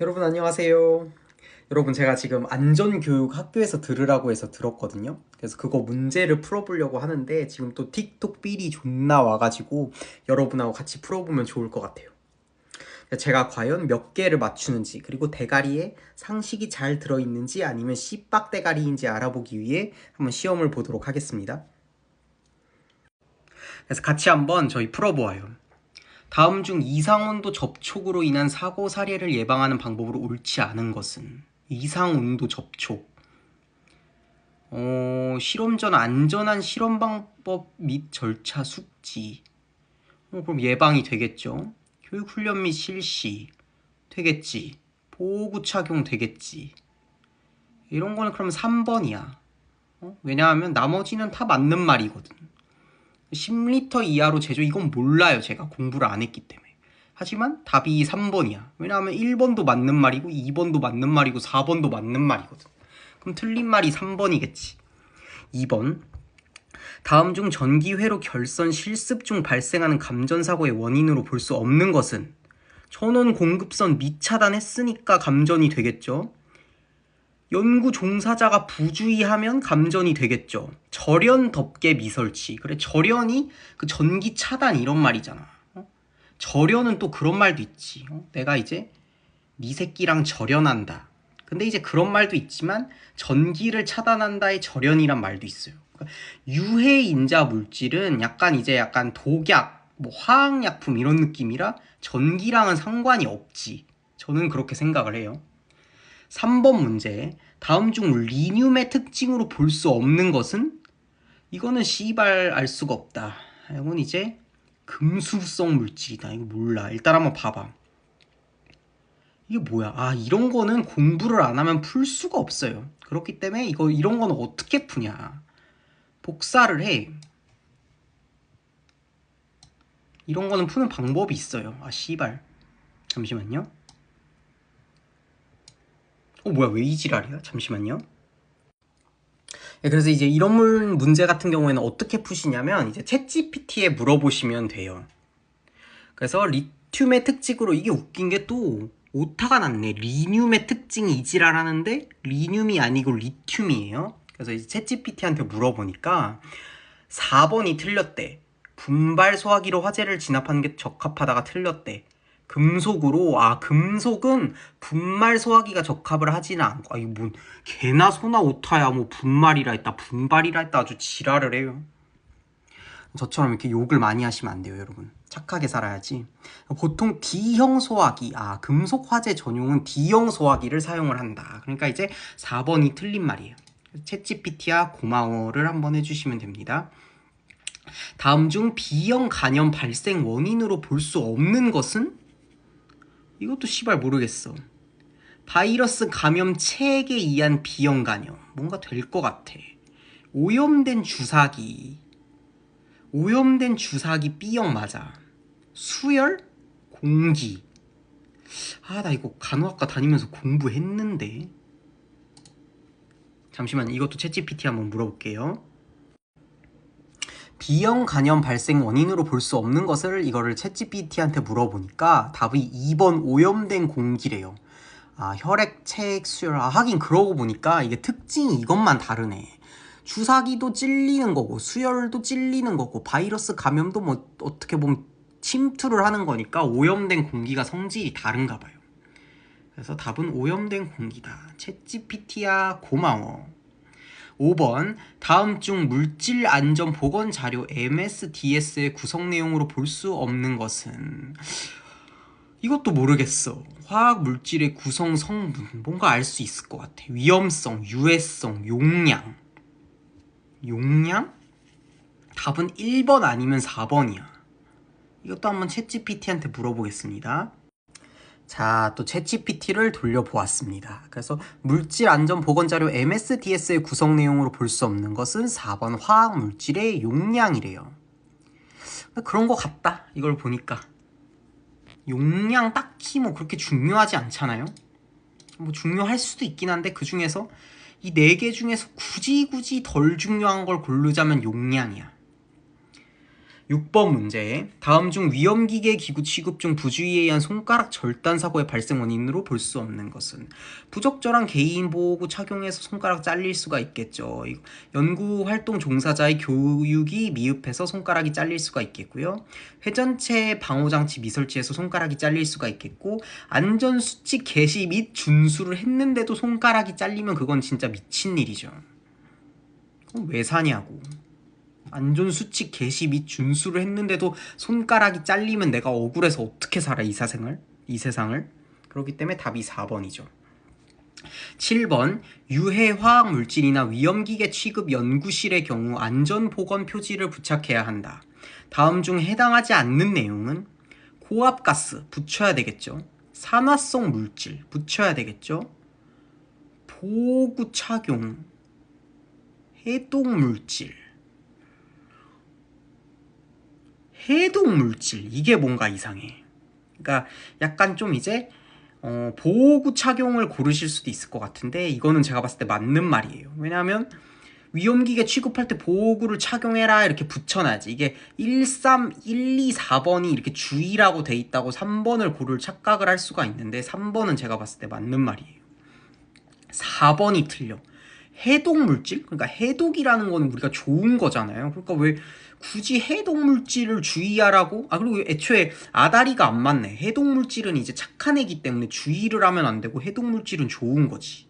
여러분 안녕하세요. 여러분 제가 지금 안전교육 학교에서 들으라고 해서 들었거든요. 그래서 그거 문제를 풀어보려고 하는데 지금 또 틱톡 삘이 존나 와가지고 여러분하고 같이 풀어보면 좋을 것 같아요. 제가 과연 몇 개를 맞추는지 그리고 대가리에 상식이 잘 들어있는지 아니면 씨빡 대가리인지 알아보기 위해 한번 시험을 보도록 하겠습니다. 그래서 같이 한번 저희 풀어보아요. 다음 중 이상온도 접촉으로 인한 사고 사례를 예방하는 방법으로 옳지 않은 것은 이상온도 접촉. 어, 실험 전 안전한 실험 방법 및 절차 숙지. 어, 그럼 예방이 되겠죠. 교육 훈련 및 실시 되겠지. 보호구 착용 되겠지. 이런 거는 그럼 3번이야. 어? 왜냐하면 나머지는 다 맞는 말이거든. 10리터 이하로 제조 이건 몰라요. 제가 공부를 안 했기 때문에. 하지만 답이 3번이야. 왜냐하면 1번도 맞는 말이고 2번도 맞는 말이고 4번도 맞는 말이거든. 그럼 틀린 말이 3번이겠지. 2번. 다음 중 전기회로 결선 실습 중 발생하는 감전사고의 원인으로 볼 수 없는 것은 전원 공급선 미차단했으니까 감전이 되겠죠 연구 종사자가 부주의하면 감전이 되겠죠. 절연 덮개 미설치. 그래 절연이 그 전기 차단 이런 말이잖아. 어? 절연은 또 그런 말도 있지. 어? 내가 이제 네 새끼랑 절연한다. 근데 이제 그런 말도 있지만 전기를 차단한다의 절연이란 말도 있어요. 그러니까 유해 인자 물질은 약간 이제 약간 독약, 뭐 화학약품 이런 느낌이라 전기랑은 상관이 없지. 저는 그렇게 생각을 해요. 3번 문제. 다음 중 리듐의 특징으로 볼 수 없는 것은 이거는 씨발 알 수가 없다. 이건 이제 금수성 물질이다. 이거 몰라. 일단 한번 봐봐. 이게 뭐야? 아, 이런 거는 공부를 안 하면 풀 수가 없어요. 그렇기 때문에 이거 이런 거는 어떻게 푸냐? 복사를 해. 이런 거는 푸는 방법이 있어요. 아, 씨발. 잠시만요. 어 뭐야 왜 이 지랄이야? 잠시만요. 네, 그래서 이제 이런 물 문제 같은 경우에는 어떻게 푸시냐면 이제 챗 GPT에 물어보시면 돼요. 그래서 리튬의 특징으로 이게 웃긴 게 또 오타가 났네. 리듐의 특징이 이지랄하는데 리듐이 아니고 리튬이에요. 그래서 이제 챗 GPT한테 물어보니까 4번이 틀렸대. 분발 소화기로 화재를 진압하는 게 적합하다가 틀렸대. 금속으로 아 금속은 분말 소화기가 적합을 하지는 않고 아이 뭐 개나 소나 오타야 뭐 분말이라 했다 분발이라 했다 아주 지랄을 해요. 저처럼 이렇게 욕을 많이 하시면 안 돼요 여러분. 착하게 살아야지. 보통 D형 소화기 아 금속 화재 전용은 D형 소화기를 사용을 한다. 그러니까 이제 4번이 틀린 말이에요. 챗GPT야 고마워를 한번 해주시면 됩니다. 다음 중 B형 간염 발생 원인으로 볼 수 없는 것은 이것도 씨발 모르겠어. 바이러스 감염체에 의한 비형 간염. 뭔가 될 것 같아. 오염된 주사기. 오염된 주사기 B형 맞아. 수열? 공기. 아, 나 이거 간호학과 다니면서 공부했는데. 잠시만, 이것도 챗GPT 한번 물어볼게요. B형 간염 발생 원인으로 볼 수 없는 것을 이거를 챗GPT한테 물어보니까 답이 2번 오염된 공기래요. 아, 혈액, 체액, 수혈. 아, 하긴 그러고 보니까 이게 특징이 이것만 다르네. 주사기도 찔리는 거고, 수혈도 찔리는 거고, 바이러스 감염도 뭐 어떻게 보면 침투를 하는 거니까 오염된 공기가 성질이 다른가 봐요. 그래서 답은 오염된 공기다. 챗GPT야 고마워. 5번 다음 중 물질 안전 보건 자료 MSDS의 구성 내용으로 볼 수 없는 것은 이것도 모르겠어. 화학 물질의 구성 성분 뭔가 알 수 있을 것 같아. 위험성, 유해성, 용량. 용량? 답은 1번 아니면 4번이야. 이것도 한번 챗GPT한테 물어보겠습니다. 자, 또 챗GPT를 돌려보았습니다. 그래서 물질 안전 보건 자료 MSDS의 구성 내용으로 볼 수 없는 것은 4번 화학 물질의 용량이래요. 그런 것 같다. 이걸 보니까. 용량 딱히 뭐 그렇게 중요하지 않잖아요. 뭐 중요할 수도 있긴 한데 그 중에서 이 네 개 중에서 굳이 굳이 덜 중요한 걸 고르자면 용량이야. 6번 문제. 다음 중 위험기계 기구 취급 중 부주의에 의한 손가락 절단 사고의 발생 원인으로 볼 수 없는 것은 부적절한 개인 보호구 착용해서 손가락 잘릴 수가 있겠죠. 이거 연구 활동 종사자의 교육이 미흡해서 손가락이 잘릴 수가 있겠고요. 회전체 방호 장치 미설치해서 손가락이 잘릴 수가 있겠고 안전 수칙 개시 및 준수를 했는데도 손가락이 잘리면 그건 진짜 미친 일이죠. 그럼 왜 사냐고. 안전수칙 개시 및 준수를 했는데도 손가락이 잘리면 내가 억울해서 어떻게 살아 이 사생을 이 세상을 그렇기 때문에 답이 4번이죠. 7번 유해 화학 물질이나 위험기계 취급 연구실의 경우 안전 보건 표지를 부착해야 한다. 다음 중 해당하지 않는 내용은 고압가스 붙여야 되겠죠. 산화성 물질 붙여야 되겠죠. 보호구 착용 해독 물질 해독 물질 이게 뭔가 이상해. 그러니까 약간 좀 이제 어, 보호구 착용을 고르실 수도 있을 것 같은데 이거는 제가 봤을 때 맞는 말이에요. 왜냐하면 위험기계 취급할 때 보호구를 착용해라 이렇게 붙여놔야지. 이게 1, 3, 1, 2, 4번이 이렇게 주의라고 돼 있다고 3번을 고를 착각을 할 수가 있는데 3번은 제가 봤을 때 맞는 말이에요. 4번이 틀려. 해독 물질? 그러니까 해독이라는 거는 우리가 좋은 거잖아요. 그러니까 왜 굳이 해독 물질을 주의하라고? 아 그리고 애초에 아다리가 안 맞네. 해독 물질은 이제 착한 애기 때문에 주의를 하면 안 되고 해독 물질은 좋은 거지.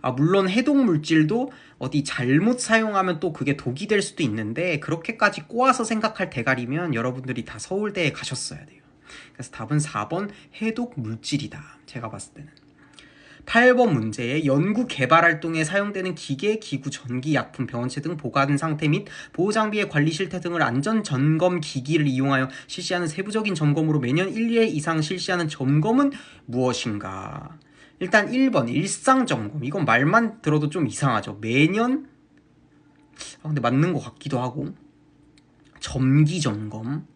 아 물론 해독 물질도 어디 잘못 사용하면 또 그게 독이 될 수도 있는데 그렇게까지 꼬아서 생각할 대가리면 여러분들이 다 서울대에 가셨어야 돼요. 그래서 답은 4번 해독 물질이다. 제가 봤을 때는. 8번 문제에 연구 개발 활동에 사용되는 기계, 기구, 전기, 약품, 병원체 등 보관 상태 및 보호 장비의 관리 실태 등을 안전 점검 기기를 이용하여 실시하는 세부적인 점검으로 매년 1회 이상 실시하는 점검은 무엇인가? 일단 1번 일상 점검. 이건 말만 들어도 좀 이상하죠. 매년 아 근데 맞는 것 같기도 하고 점기 점검,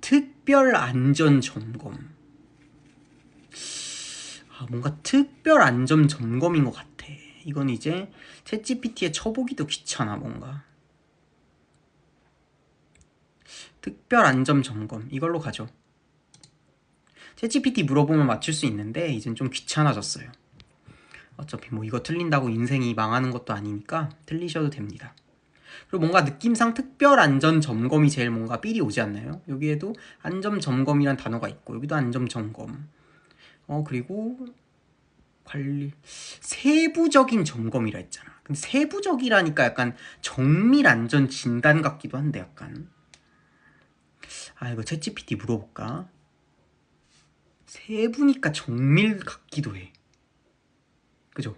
특별 안전 점검. 아, 뭔가 특별 안전 점검인 것 같아. 이건 이제 챗GPT에 쳐보기도 귀찮아 뭔가. 특별 안전 점검 이걸로 가죠. 챗GPT 물어보면 맞출 수 있는데 이젠 좀 귀찮아졌어요. 어차피 뭐 이거 틀린다고 인생이 망하는 것도 아니니까 틀리셔도 됩니다. 그리고 뭔가 느낌상 특별 안전 점검이 제일 뭔가 삘이 오지 않나요? 여기에도 안전 점검이란 단어가 있고 여기도 안전 점검. 어 그리고 관리 세부적인 점검이라 했잖아. 근데 세부적이라니까 약간 정밀 안전 진단 같기도 한데 약간 아 이거 챗GPT 물어볼까? 세부니까 정밀 같기도 해. 그죠?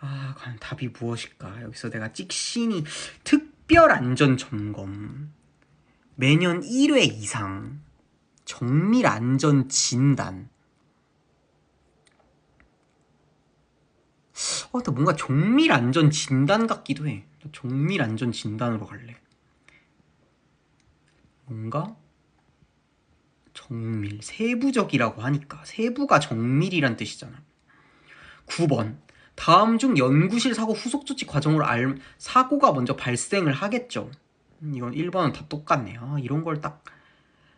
아, 과연 답이 무엇일까? 여기서 내가 찍신이 특별 안전 점검 매년 1회 이상 정밀 안전 진단. 어, 나 뭔가 정밀 안전 진단 같기도 해. 정밀 안전 진단으로 갈래. 뭔가 정밀, 세부적이라고 하니까 세부가 정밀이란 뜻이잖아. 9번. 다음 중 연구실 사고 후속 조치 과정으로 알 사고가 먼저 발생을 하겠죠. 음, 이건 1번은 다 똑같네요. 아, 이런 걸딱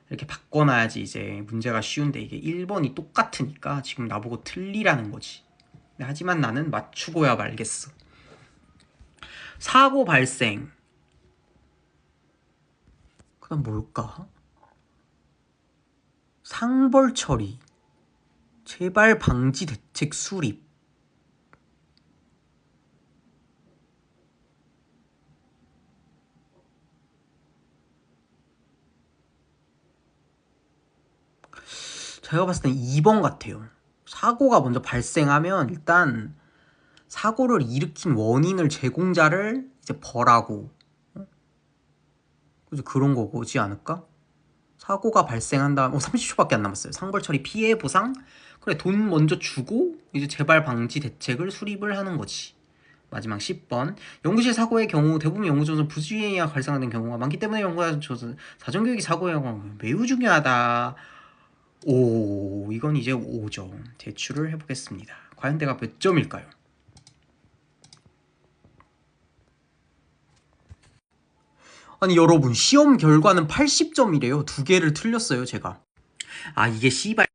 이렇게 바꿔놔야지 이제 문제가 쉬운데 이게 1번이 똑같으니까 지금 나보고 틀리라는 거지. 하지만 나는 맞추고야 말겠어. 사고 발생. 그 다음 뭘까? 상벌 처리. 재발 방지 대책 수립. 제가 봤을 땐 2번 같아요. 사고가 먼저 발생하면 일단 사고를 일으킨 원인을 제공자를 이제 벌하고 그죠 그런 거지 않을까? 사고가 발생한 다음 어 30초밖에 안 남았어요. 상벌 처리 피해 보상 그래 돈 먼저 주고 이제 재발 방지 대책을 수립을 하는 거지. 마지막 10번 연구실 사고의 경우 대부분 연구조는 부주의가 발생하는 경우가 많기 때문에 연구조는 사전교육이 사고의 경우 매우 중요하다. 오, 이건 이제 5점. 제출을 해보겠습니다. 과연 내가 몇 점일까요? 아니 여러분 시험 결과는 80점이래요. 두 개를 틀렸어요 제가. 아 이게 씨발